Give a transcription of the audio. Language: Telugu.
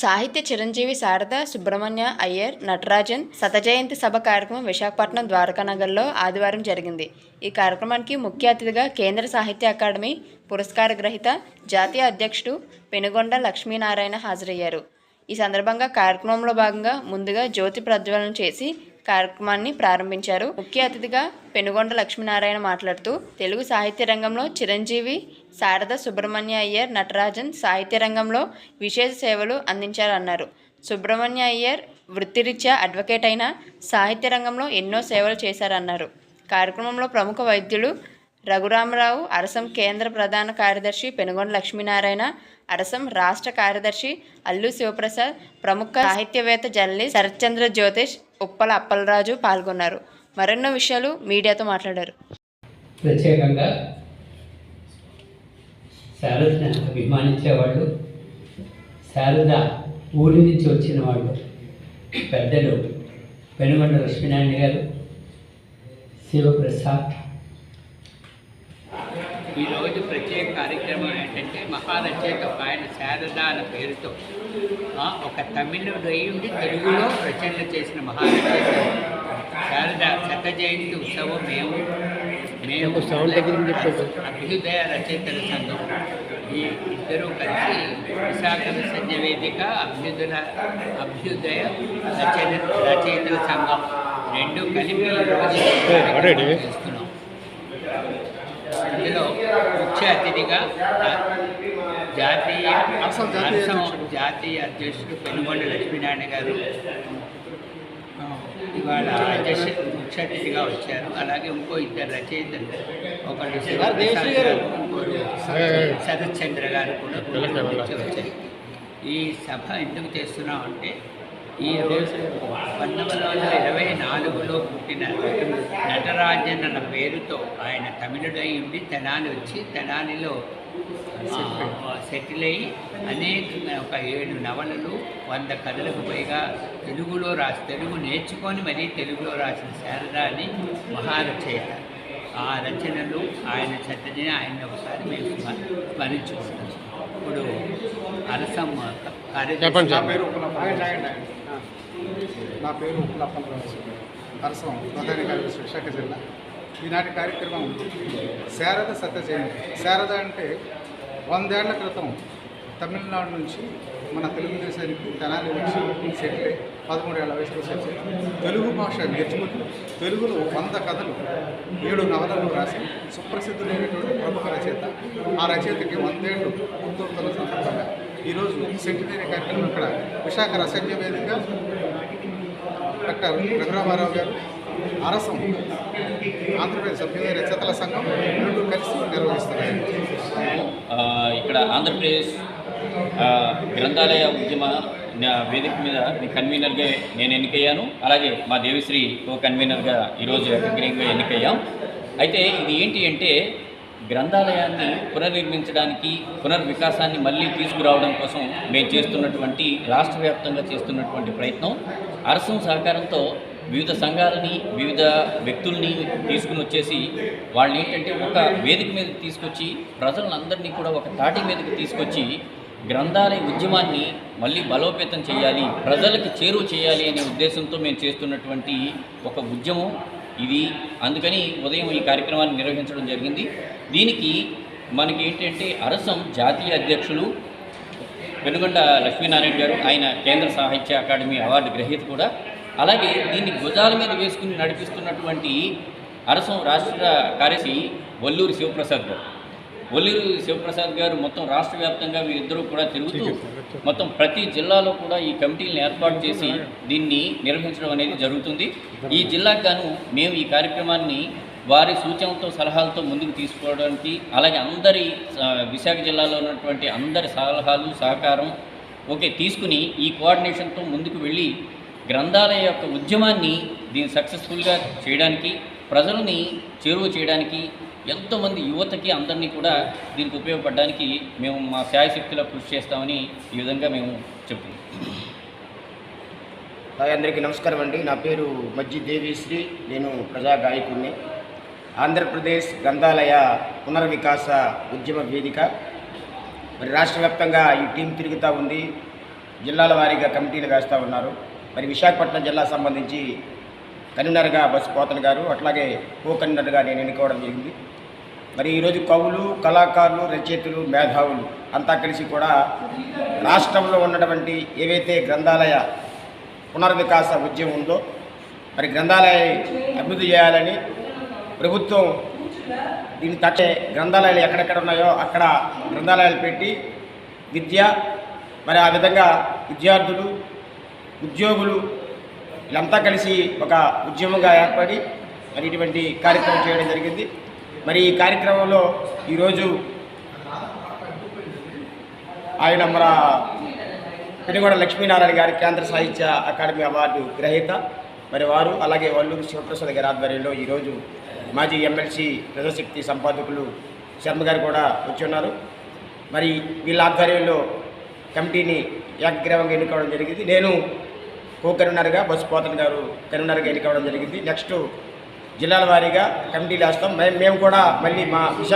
సాహిత్య చిరంజీవి శారద సుబ్రహ్మణ్య అయ్యర్ నటరాజన్ శతజయంతి సభ కార్యక్రమం విశాఖపట్నం ద్వారకానగర్లో ఆదివారం జరిగింది. ఈ కార్యక్రమానికి ముఖ్య అతిథిగా కేంద్ర సాహిత్య అకాడమీ పురస్కార గ్రహీత జాతీయ అధ్యక్షుడు పెనుగొండ లక్ష్మీనారాయణ హాజరయ్యారు. ఈ సందర్భంగా కార్యక్రమంలో భాగంగా ముందుగా జ్యోతి ప్రజ్వలన చేసి కార్యక్రమాన్ని ప్రారంభించారు. ముఖ్య అతిథిగా పెనుగొండ లక్ష్మీనారాయణ మాట్లాడుతూ తెలుగు సాహిత్య రంగంలో చిరంజీవి శారద సుబ్రహ్మణ్య అయ్యర్ నటరాజన్ సాహిత్య రంగంలో విశేష సేవలు అందించారన్నారు. సుబ్రహ్మణ్య అయ్యర్ వృత్తిరీత్యా అడ్వకేట్ అయిన సాహిత్య రంగంలో ఎన్నో సేవలు చేశారన్నారు. కార్యక్రమంలో ప్రముఖ వైద్యులు రఘురామరావు అరసం కేంద్ర ప్రధాన కార్యదర్శి పెనుగొండ లక్ష్మీనారాయణ అరసం రాష్ట్ర కార్యదర్శి అల్లు శివప్రసాద్ ప్రముఖ సాహిత్యవేత్త జర్నలిస్ట్ శరత్చంద్ర జ్యోతిష్ ఉప్పల అప్పలరాజు పాల్గొన్నారు. మరెన్నో విషయాలు మీడియాతో మాట్లాడారు. ప్రత్యేకంగా శారదను అభిమానించేవాళ్ళు శారద ఊరి నుంచి వచ్చిన వాళ్ళు పెద్దలు పెనుగొండ లక్ష్మీనారాయణ గారు శివప్రసాద్. ఈరోజు ప్రత్యేక కార్యక్రమం ఏంటంటే మహారచయిత ఆయన శారద అన్న పేరుతో ఒక తమిళుడు ఉండి తెలుగులో రచనలు చేసిన మహారచయిత శారద శత జయంతి ఉత్సవం మేము. మేము అభ్యుదయ రచయితల సంఘం. ఈ ఇద్దరూ కలిసి విశాఖ సంజయ వేదిక అభ్యుదయ అభ్యుదయ రచన రచయితల సంఘం. రెండు కలిపి చేస్తున్నాం. ఇందులో ముఖ్య అతిథిగా జాతీయ జాతీయ అధ్యక్షుడు. పెనుగొండ లక్ష్మీనారాయణ గారు ఇవాళ అధ్యక్ష ముఖ్య అతిథిగా వచ్చారు. అలాగే ఇంకో ఇద్దరు రచయితలు ఒకటి శివప్రసాద్ గారు. ఇంకోరు శరత్ చంద్ర గారు కూడా వచ్చారు. ఈ సభ ఎందుకు చేస్తున్నాం అంటే ఈ రోజు పంతొమ్మిది వందల ఇరవై నాలుగులో పుట్టిన నటరాజన్ అన్న పేరుతో ఆయన తమిళుడై ఉండి తెనాలి వచ్చి తెనాలిలో సెటిల్ అయ్యి అనేక ఒక ఏడు నవలలు వంద కథలకు పైగా తెలుగులో రాసి తెలుగు నేర్చుకొని మరీ తెలుగులో రాసిన శారద అని మహారచయిత. ఆ రచనలు ఆయన చదివిన ఆయన ఒకసారి మేము స్మ- స్మరించుకుంటాం. ఇప్పుడు అరసం కార్యదర్శి నా పేరు ఉప్పులప్పలరాజు నరసం ప్రధాన కార్యదర్శి విశాఖ జిల్లా. ఈనాటి కార్యక్రమం శారద సత్య జయంతి. శారద అంటే వందేళ్ళ క్రితం తమిళనాడు నుంచి మన తెలుగుదేశానికి తెనాలి వచ్చి సెటిల్ పదమూడు పదమూడేళ్ళ వయసులో సెటిల్ తెలుగు భాష నేర్చుకుంటూ తెలుగులో వంద కథలు ఏడు నవలలు రాసి సుప్రసిద్ధులైనటువంటి ప్రముఖ రచయిత. ఆ రచయితకి వందేళ్ళు పూర్తవుతున్న సందర్భంగా ఈరోజు సెంటినరీ కార్యక్రమం ఇక్కడ విశాఖ రసజ్ఞ వేదిక డాక్టర్ రఘురామారావు గారు అరసం ఆంధ్రప్రదేశ్ అభ్యుదయ రచతల సంఘం రెండు కలిసి నిర్వహిస్తున్నాయి ఇక్కడ ఆంధ్రప్రదేశ్ గ్రంథాలయ ఉద్యమ వేదిక మీద మీ కన్వీనర్గా నేను ఎన్నికయ్యాను. అలాగే మా దేవిశ్రీ కో కన్వీనర్గా ఈరోజు ఏకగ్రీయంగా ఎన్నికయ్యాం. అయితే ఇది ఏంటి అంటే గ్రంథాలయాన్ని పునర్నిర్మించడానికి పునర్వికాసాన్ని మళ్ళీ తీసుకురావడం కోసం మేము చేస్తున్నటువంటి రాష్ట్ర వ్యాప్తంగా చేస్తున్నటువంటి ప్రయత్నం. అరసం సహకారంతో వివిధ సంఘాలని వివిధ వ్యక్తుల్ని తీసుకుని వచ్చేసి వాళ్ళు ఏంటంటే ఒక వేదిక మీద తీసుకొచ్చి ప్రజలందరినీ కూడా ఒక తాటి మీదకి తీసుకొచ్చి గ్రంథాలయ ఉద్యమాన్ని మళ్ళీ బలోపేతం చేయాలి ప్రజలకు చేరువ చేయాలి అనే ఉద్దేశంతో మేము చేస్తున్నటువంటి ఒక ఉద్యమం. ఇది. అందుకని ఉదయం ఈ కార్యక్రమాన్ని నిర్వహించడం జరిగింది. దీనికి మనకి ఏంటంటే అరసం జాతీయ అధ్యక్షులు వెనుగొండ లక్ష్మీనారాయణ గారు ఆయన కేంద్ర సాహిత్య అకాడమీ అవార్డు గ్రహీత కూడా. అలాగే దీన్ని భుజాల మీద వేసుకుని నడిపిస్తున్నటువంటి అరసం రాష్ట్ర కార్యదర్శి వల్లూరి శివప్రసాద్ గారు. వల్లూరి శివప్రసాద్ గారు మొత్తం రాష్ట్ర వ్యాప్తంగా వీరిద్దరూ కూడా తిరుగుతూ మొత్తం ప్రతి జిల్లాలో కూడా ఈ కమిటీలను ఏర్పాటు చేసి దీన్ని నిర్వహించడం అనేది జరుగుతుంది. ఈ జిల్లాకు గాను మేము ఈ కార్యక్రమాన్ని వారి సూచనలతో సలహాలతో ముందుకు తీసుకోవడానికి అలాగే అందరి విశాఖ జిల్లాలో ఉన్నటువంటి అందరి సలహాలు సహకారం ఓకే తీసుకుని ఈ కోఆర్డినేషన్తో ముందుకు వెళ్ళి గ్రంథాలయ యొక్క ఉద్యమాన్ని దీన్ని సక్సెస్ఫుల్గా చేయడానికి ప్రజలని చేరువ చేయడానికి ఎంతోమంది యువతకి అందరినీ కూడా దీనికి ఉపయోగపడడానికి మేము మా శాయశక్తిలో కృషి చేస్తామని ఈ విధంగా మేము చెప్తున్నాం. అందరికీ నమస్కారం అండి. నా పేరు మజ్జి దేవిశ్రీ. నేను ప్రజా గాయకుడిని ఆంధ్రప్రదేశ్ గ్రంథాలయ పునర్వికాస ఉద్యమ వేదిక. మరి రాష్ట్ర వ్యాప్తంగా ఈ టీం తిరుగుతూ ఉంది. జిల్లాల వారీగా కమిటీలు వేస్తూ ఉన్నారు. మరి విశాఖపట్నం జిల్లా సంబంధించి కన్వీనర్గా బస్సు పోతన్ గారు అట్లాగే కో కన్వీనర్గా నేను ఎన్నుకోవడం జరిగింది. మరి ఈరోజు కవులు కళాకారులు రచయితలు మేధావులు అంతా కలిసి కూడా రాష్ట్రంలో ఉన్నటువంటి ఏవైతే గ్రంథాలయ పునర్వికాస ఉద్యమం ఉందో మరి గ్రంథాలయ అభివృద్ధి చేయాలని ప్రభుత్వం దీన్ని తట్టే గ్రంథాలయాలు ఎక్కడెక్కడ ఉన్నాయో అక్కడ గ్రంథాలయాలు పెట్టి విద్య మరి ఆ విధంగా విద్యార్థులు ఉద్యోగులు వీళ్ళంతా కలిసి ఒక ఉద్యమంగా ఏర్పడి మరి ఇటువంటి కార్యక్రమం చేయడం జరిగింది. మరి ఈ కార్యక్రమంలో ఈరోజు ఆయన మన పెనుగొండ లక్ష్మీనారాయణ గారి కేంద్ర సాహిత్య అకాడమీ అవార్డు గ్రహీత. మరి వారు అలాగే వల్లూరు శివప్రసాద్ గారి ఆధ్వర్యంలో ఈరోజు మాజీ ఎమ్మెల్సీ ప్రజాశక్తి సంపాదకులు శర్మ గారు కూడా వచ్చి ఉన్నారు. మరి వీళ్ళ ఆధ్వర్యంలో కమిటీని ఏకగ్రీవంగా ఎన్నుకోవడం జరిగింది. నేను కో కన్వీనర్గా బస్సు పోతన్ గారు కన్వీనర్గా ఎన్నికవడం జరిగింది. నెక్స్ట్ జిల్లాల వారీగా కమిటీలు వేస్తాం మేము మేము కూడా మళ్ళీ మా విశాఖ